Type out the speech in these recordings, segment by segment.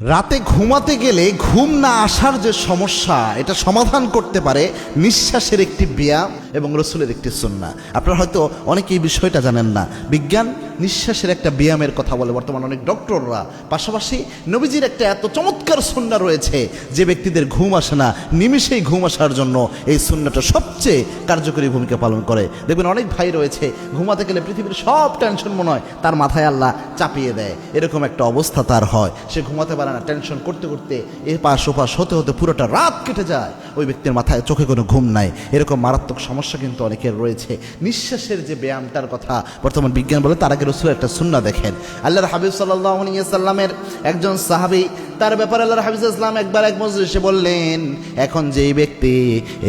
রাতে ঘুমাতে গেলে ঘুম না আসার যে সমস্যা, এটা সমাধান করতে পারে নিঃশ্বাসের একটি ব্যায়াম এবং রসুলের একটি সন্না আপনারা হয়তো অনেকে এই বিষয়টা জানেন না। বিজ্ঞান নিঃশ্বাসের একটা ব্যায়ামের কথা বলে বর্তমানে অনেক ডক্টররা। পাশাপাশি নবীজির একটা এত চমৎকার সন্না রয়েছে যে ব্যক্তিদের ঘুম আসে না, নিমিষেই ঘুম আসার জন্য এই সুন্নাটা সবচেয়ে কার্যকরী ভূমিকা পালন করে। দেখবেন অনেক ভাই রয়েছে, ঘুমাতে গেলে পৃথিবীর সব টেনশন মনে হয়, তার মাথায় আল্লাহ চাপিয়ে দেয়। এরকম একটা অবস্থা তার হয়। সে ঘুমাতে পারে না টেনশন করতে করতে এ পাশ ও পাশ হতে হতে পুরোটা রাত কেটে যায়। ওই ব্যক্তির মাথায় চোখে কোনো ঘুম নাই। এরকম মারাত্মক সমস্যা কিন্তু অনেকের রয়েছে। নিঃশ্বাসের যে ব্যায়ামটার কথা বর্তমান বিজ্ঞান বলে, তার আগে রসুল একটা সুন্না দেখেন। আল্লাহর হাবিব সাল্লামের একজন সাহাবি, তার ব্যাপারে আল্লাহর হাবিজ ইসলাম একবার এক মজলিসে বললেন, এখন যেই ব্যক্তি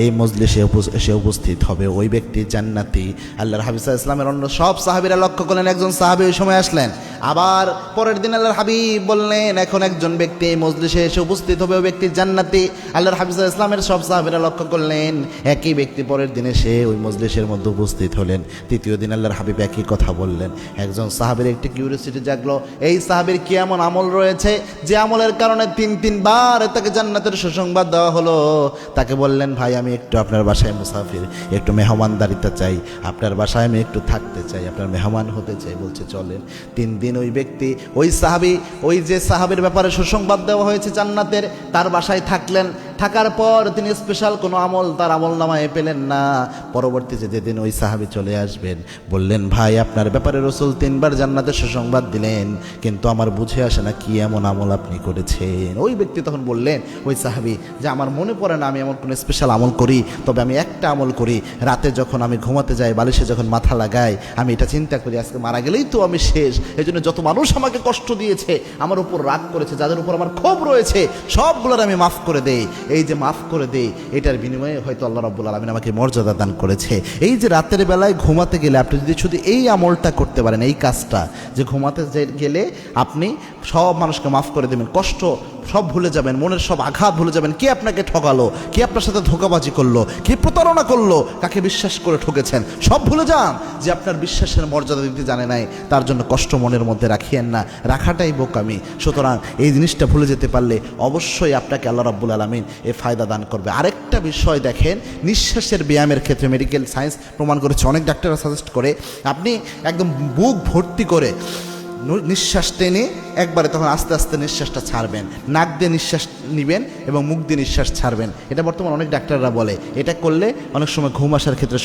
এই মজলিসে এসে উপস্থিত হবে, ওই ব্যক্তি জান্নাতি। আল্লাহর হাবিজ ইসলামের অন্য সব সাহাবিরা লক্ষ্য করলেন, একজন সাহাবি ওই সময় আসলেন। আবার পরের দিন আল্লাহর হাবিব বললেন, এখন একজন ব্যক্তি এই মজলিসে এসে উপস্থিত হবে, ওই ব্যক্তি জান্নাতি। আল্লাহর হাবিজ ইসলামের সব সাহাবিরা লক্ষ্য করলেন, একই ব্যক্তি পরের দিনে সে ওই মজলিসের মধ্যে উপস্থিত হলেন। তৃতীয় দিন আল্লাহর হাবিব একই কথা বললেন। একজন সাহাবের একটি কিউরিয়াসিটি জাগলো, এই সাহাবের কি এমন আমল রয়েছে যে আমলের কারণে তিন তিনবার তাকে জান্নাতের সুসংবাদ দেওয়া হলো? তাকে বললেন, ভাই, আমি একটু আপনার বাসায় মুসাফির, একটু মেহমানদারিতে চাই। আপনার বাসায় আমি একটু থাকতে চাই, আপনার মেহমান হতে চাই। বলছে, চলেন। তিন দিন ওই ব্যক্তি, ওই সাহাবি, ওই যে সাহাবের ব্যাপারে সুসংবাদ দেওয়া হয়েছে জান্নাতের, তার বাসায় থাকলেন। থাকার পর তিনি স্পেশাল কোনো আমল তার আমল নামায় পেলেন না। পরবর্তীতে যেদিন ওই সাহাবি চলে আসবেন, বললেন, ভাই, আপনার ব্যাপারে রসুল তিনবার জান্নাতের সুসংবাদ দিলেন, কিন্তু আমার বুঝে আসে না কি এমন আমল আপনি করেছেন। ওই ব্যক্তি তখন বললেন, ওই সাহাবি, যে আমার মনে পড়ে না আমি এমন কোনো স্পেশাল আমল করি, তবে আমি একটা আমল করি, রাতে যখন আমি ঘুমাতে যাই, বালিশে যখন মাথা লাগাই, আমি এটা চিন্তা করি, আজকে মারা গেলেই তো আমি শেষ। এই জন্য যত মানুষ আমাকে কষ্ট দিয়েছে, আমার উপর রাগ করেছে, যাদের উপর আমার ক্ষোভ রয়েছে, সবগুলোর আমি মাফ করে দেই। এই যে মাফ করে দেই এটার বিনিময়ে হয়তো আল্লাহ রাব্বুল আলমিন আমাকে মর্যাদা দান করেছে। এই যে রাতের বেলায় ঘুমাতে গেলে আপনি যদি শুধু এই আমলটা করতে পারেন, এই কাজটা, যে ঘুমাতে গেলে আপনি সব মানুষকে মাফ করে দেবেন, কষ্ট সব ভুলে যাবেন, মনের সব আঘাত ভুলে যাবেন। কে আপনাকে ঠকালো কে আপনার সাথে ধোকাবাজি করল? কে প্রতারণা করল? কাকে বিশ্বাস করে ঠকেছেন সব ভুলে যান যে আপনার বিশ্বাসের মর্যাদা দিতে জানে নাই। তার জন্য কষ্ট মনের মধ্যে রাখিয়েন না। রাখাটাই বোকামি। সুতরাং এই জিনিসটা ভুলে যেতে পারলে অবশ্যই আপনাকে আল্লাহ রাব্বুল আলমিন এ ফায়দা দান করবে। আরেকটা বিষয় দেখেন, নিঃশ্বাসের ব্যায়ামের ক্ষেত্রে মেডিকেল সায়েন্স প্রমাণ করেছে। অনেক ডাক্তাররা সাজেস্ট করে, আপনি একদম বুক ভর্তি করে নিঃশ্বাস টেনে একবারে তখন আস্তে আস্তে নিঃশ্বাসটা ছাড়বেন। নাক দিয়ে নিঃশ্বাস নেবেন এবং মুখ দিয়ে নিঃশ্বাস ছাড়বেন। এটা বর্তমানে অনেক ডাক্তাররা বলে। এটা করলে অনেক সময় ঘুম আসার ক্ষেত্রে